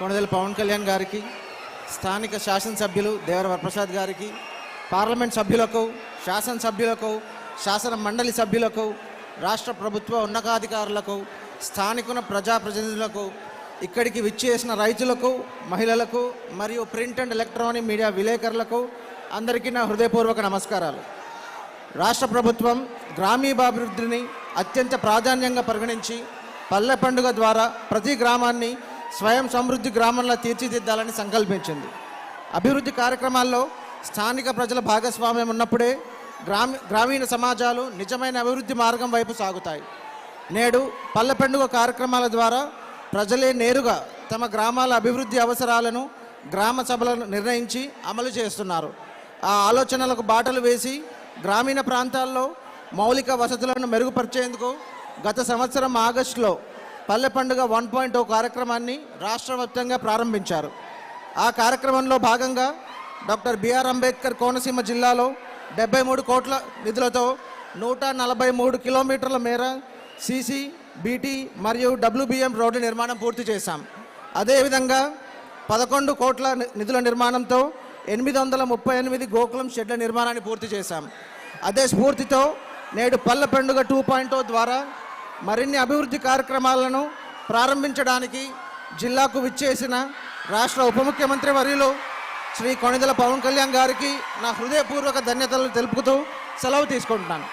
కొణదెల పవన్ కళ్యాణ్ గారికి స్థానిక శాసనసభ్యులు దేవర వరప్రసాద్ గారికి పార్లమెంట్ సభ్యులకు శాసనసభ్యులకు శాసన మండలి సభ్యులకు రాష్ట్ర ప్రభుత్వ ఉన్నతాధికారులకు స్థానికుల ప్రజాప్రతినిధులకు ఇక్కడికి విచ్చేసిన రైతులకు మహిళలకు మరియు ప్రింట్ అండ్ ఎలక్ట్రానిక్ మీడియా విలేకరులకు అందరికీ నా హృదయపూర్వక నమస్కారాలు. రాష్ట్ర ప్రభుత్వం గ్రామీణాభివృద్ధిని అత్యంత ప్రాధాన్యంగా పరిగణించి పల్లె పండుగ ద్వారా ప్రతి గ్రామాన్ని స్వయం సమృద్ధి గ్రామంలో తీర్చిదిద్దాలని సంకల్పించింది. అభివృద్ధి కార్యక్రమాల్లో స్థానిక ప్రజల భాగస్వామ్యం ఉన్నప్పుడే గ్రామీ గ్రామీణ సమాజాలు నిజమైన అభివృద్ధి మార్గం వైపు సాగుతాయి. నేడు పల్లె పండుగ కార్యక్రమాల ద్వారా ప్రజలే నేరుగా తమ గ్రామాల అభివృద్ధి అవసరాలను గ్రామ సభలను నిర్ణయించి అమలు చేస్తున్నారు. ఆ ఆలోచనలకు బాటలు వేసి గ్రామీణ ప్రాంతాల్లో మౌలిక వసతులను మెరుగుపరిచేందుకు గత సంవత్సరం ఆగస్టులో పల్లె పండుగ వన్ పాయింట్ ఓ కార్యక్రమాన్ని రాష్ట్ర వ్యాప్తంగా ప్రారంభించారు. ఆ కార్యక్రమంలో భాగంగా డాక్టర్ బిఆర్ అంబేద్కర్ కోనసీమ జిల్లాలో డెబ్బై మూడు కోట్ల నిధులతో నూట నలభై మూడు కిలోమీటర్ల మేర సీసీ బీటీ మరియు డబ్ల్యూబీఎం రోడ్డు నిర్మాణం పూర్తి చేశాం. అదేవిధంగా పదకొండు కోట్ల నిధుల నిర్మాణంతో ఎనిమిది వందల ముప్పై ఎనిమిది గోకులం షెడ్ల నిర్మాణాన్ని పూర్తి చేశాం. అదే స్ఫూర్తితో నేడు పల్లె పండుగ టూ పాయింట్ ద్వారా మరిన్ని అభివృద్ధి కార్యక్రమాలను ప్రారంభించడానికి జిల్లాకు విచ్చేసిన రాష్ట్ర ఉప ముఖ్యమంత్రి వర్యులు శ్రీ కొణిదల పవన్ కళ్యాణ్ గారికి నా హృదయపూర్వక ధన్యతలు తెలుపుతూ సెలవు తీసుకుంటున్నాను.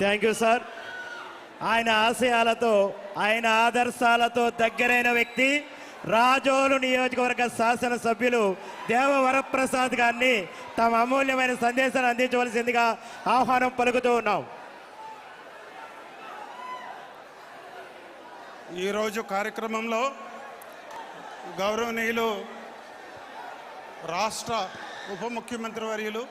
థ్యాంక్ యూ సార్ ఆయన ఆశయాలతో ఆయన ఆదర్శాలతో దగ్గరైన వ్యక్తి. రాజోలు నియోజకవర్గ శాసనసభ్యులు దేవవరప్రసాద్ గారిని తమ అమూల్యమైన సందేశాన్ని అందించవలసిందిగా ఆహ్వానం పలుకుతూ ఉన్నాం. ఈరోజు కార్యక్రమంలో గౌరవనీయులు రాష్ట్ర ఉప ముఖ్యమంత్రి వర్యులు